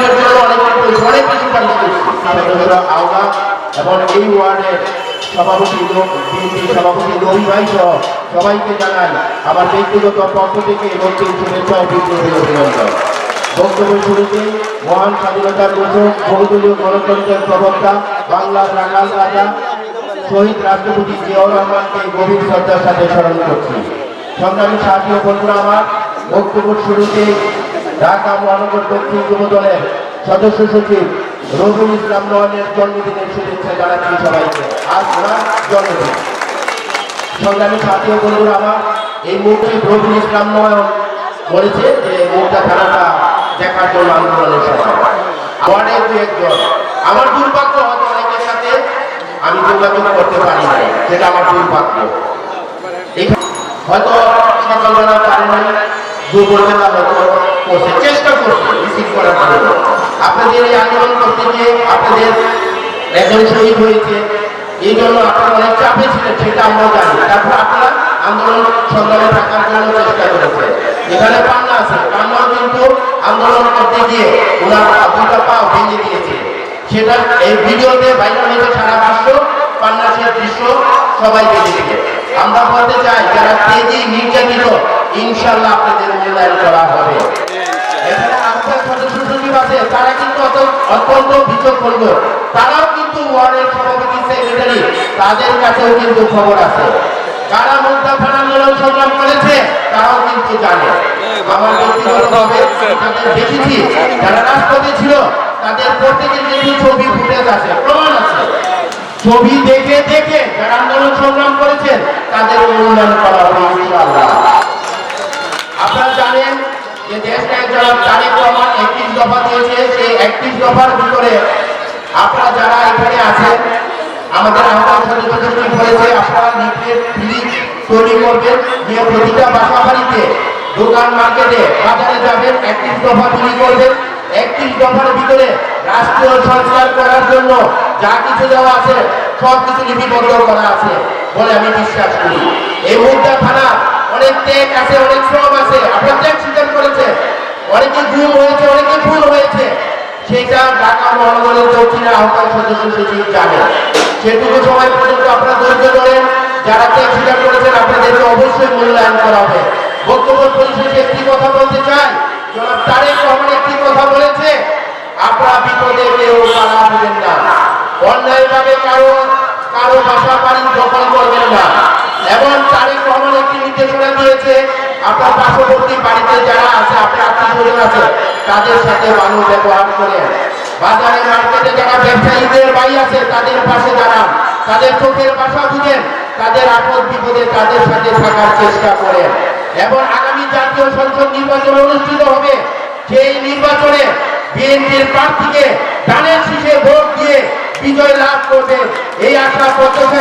জন্য অনেক অনেক এবং এই ওয়ার্ডের সভাপতি বিএনপি সভাপতি রবি ভাই সহ সবাইকে জানাই, আমার ব্যক্তিগত পক্ষ থেকে রক্তিম শুভেচ্ছা ও বিপ্লবী অভিনন্দন। বক্তব্য শুরুতে মহান স্বাধীনতার ঘোষক বহুদলীয় গণতন্ত্রের প্রবক্তা, বাংলার রাখাল রাজা, শহীদ রাষ্ট্রপতি জিয়াউর রহমানকে গভীর শ্রদ্ধার সাথে স্মরণ করছি। সংগ্রামী সাথী বন্ধুরা আমার, বক্তব্য শুরুতে ঢাকা মহানগর দক্ষিণ যুব দলের সদস্য সচিব রবিউল ইসলাম নয়নের জন্মদিনের শুভেচ্ছা জানাচ্ছি সবাইকে। আজ ওনার জন্মদিন। সংগ্রামী সাথী বন্ধুরা, আমার এই মুহূর্তে রবিউল ইসলাম নয়ন বলেছে যে মুখটা থানাটা দেখার জন্য আন্দোলনের সময়। দু একজন। আমার দুর্ভাগ্য হয়তো অনেকের সাথে আমি যোগাযোগ করতে পারি নাই সেটা আমার দুর্ভাগ্য। হয়তো সকালবেলা পারে নাই দুপুরবেলা করছে, চেষ্টা করছে রিসিভ করার জন্য। আপনাদের এই আন্দোলন করতে গিয়ে আপনাদের একজন শহীদ হয়েছে। এই জন্য আপনারা অনেক চাপে ছিলেন, সেটা আমরা জানি। তারপর আপনারা আন্দোলন সংগ্রামে থাকার জন্য চেষ্টা করেছে এখানে পান্না আছে। পান্না কিন্তু আন্দোলন করতে গিয়ে ওনার দুটা পা ভেঙে দিয়েছে। সেটা এই ভিডিওতে ভাইরাল হয়েছে সারা বিশ্ব। পান্নাসের দৃশ্য সবাই দেখেছে আমরা বলতে চাই, যারা তেজি নির্যাতিত ইনশাল্লাহ আপনাদের মূল্যায়ন করা হবে। অত্যন্ত বিচক্ষণ। তারাও কিন্তু ওয়ার্ডের সভাপতি সেক্রেটারি তাদের কাছেও কিন্তু খবর আছে। কারা মুদ্রাফান আন্দোলন সংগ্রাম করেছে, তারাও কিন্তু জানে। আমার ব্যক্তিগতভাবে দেখেছি, যারা রাজপথে ছিল, তাদের প্রত্যেকের কিন্তু ছবি ফুটেজ আছে, প্রমাণ আছে। ছবি দেখে দেখে যারা আন্দোলন সংগ্রাম করেছেন তাদের মূল্যায়ন করা হবে আপনারা জানেন যে দেশ নায়ক জনাব তারেক দফা দিয়েছে সেই একত্রিশ দফার ভিতরে আপনারা যারা এখানে আছেন, আমাদের আহ্বান বলেছে, আপনারা ফ্রি তৈরি করবেন প্রতিটা বাসা বাড়িতে দোকান মার্কেটে, বাজারে যাবেন একত্রিশ দফা করবেন। একত্রিশ দফার ভিতরে রাষ্ট্রীয় সংস্কার করার জন্য যা কিছু দেওয়া আছে, সব কিছু লিপিবদ্ধ করা আছে বলে আমি বিশ্বাস করি। এই মুদ্রা থানা অনেক আছে, অনেক শ্রম আছে, আপনার ত্যাগ স্বীকার করেছে অনেকে গুম হয়েছে অনেকে ভুল হয়েছে সেটা ঢাকা মহানগরের দক্ষিণের সদস্য সচিব জানে সেটুকু সময় পর্যন্ত আপনারা ধৈর্য ধরেন। যারা ত্যাগ স্বীকার করেছেন, আপনাদেরকে অবশ্যই মূল্যায়ন করা হবে। বক্তব্য পরিশেষে একটি কথা বলতে চাই। জনাব তারেক রহমান একটি কথা বলেছে, আপনারা বিপদে কেউ বাধা দিবেন না। অন্যায়ভাবে কারও কারও বাসা বাড়ি দখল করবেন না। এবং তারেক রহমান একটি নির্দেশনা দিয়েছে, আপনার পার্শ্ববর্তী বাড়িতে যারা আছে, আপনার আত্মীয় আছে, তাদের সাথে মানুষ ব্যবহার করেন। বাজারে মার্কেটে যারা ব্যবসায়ীদের বাড়ি আছে, তাদের পাশে দাঁড়ান। তাদের চোখের বাসা বুঝেন তাদের আপদ বিপদে তাদের সাথে থাকার চেষ্টা করেন। এবং আগামী জাতীয় সংসদ নির্বাচন অনুষ্ঠিত হবে। সেই নির্বাচনে বিএনপির প্রার্থীকে ডানের শীষে ভোট দিয়ে বিজয় লাভ করবে। এই আশা প্রত্যাশা